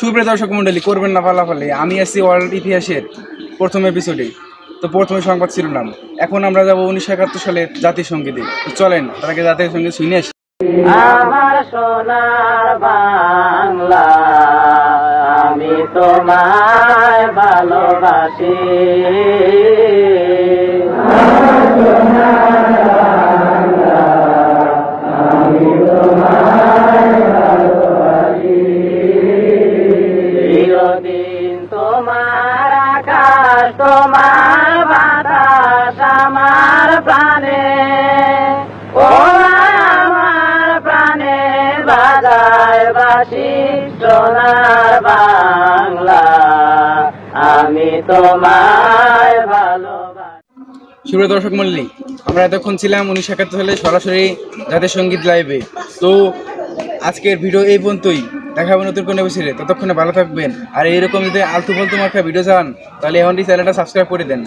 সুপ্রিয় দর্শক মন্ডলী, করবেন না ফালাফালি। আমি আছি ওয়ার্ল্ড ইতিহাসের প্রথম এপিসোডে তো প্রথমে সংবাদ শিরোনাম। এখন আমরা যাব উনিশশো একাত্তর সালের জাতীয় সঙ্গীতে চলেন আগে জাতীয় সংগীত শুনে আসি। আমার সোনার বাংলা, আমি তোমায় ভালোবাসি। চিরদিন তোমার আকাশ, তোমার বাতাস আমার প্রাণে, ও আমার প্রাণে বাজায় বাসি সোনার বাংলা। আমি তোমায় ভালোবাসি। সুপ্রিয় দর্শক মন্ডলী, আমরা এতক্ষণ ছিলাম উনিশশো একাত্তর সালে সরাসরি জাতীয় সংগীত লাইভে তো আজকের ভিডিও এই পর্যন্তই। দেখাবো নতুন কোনো বিষয়ে ততক্ষণে ভালো থাকবেন। আর এইরকম যদি আলতু ফালতু মার্কা ভিডিও চান, তাহলে এখনই চ্যানেলটা সাবস্ক্রাইব করে দেন।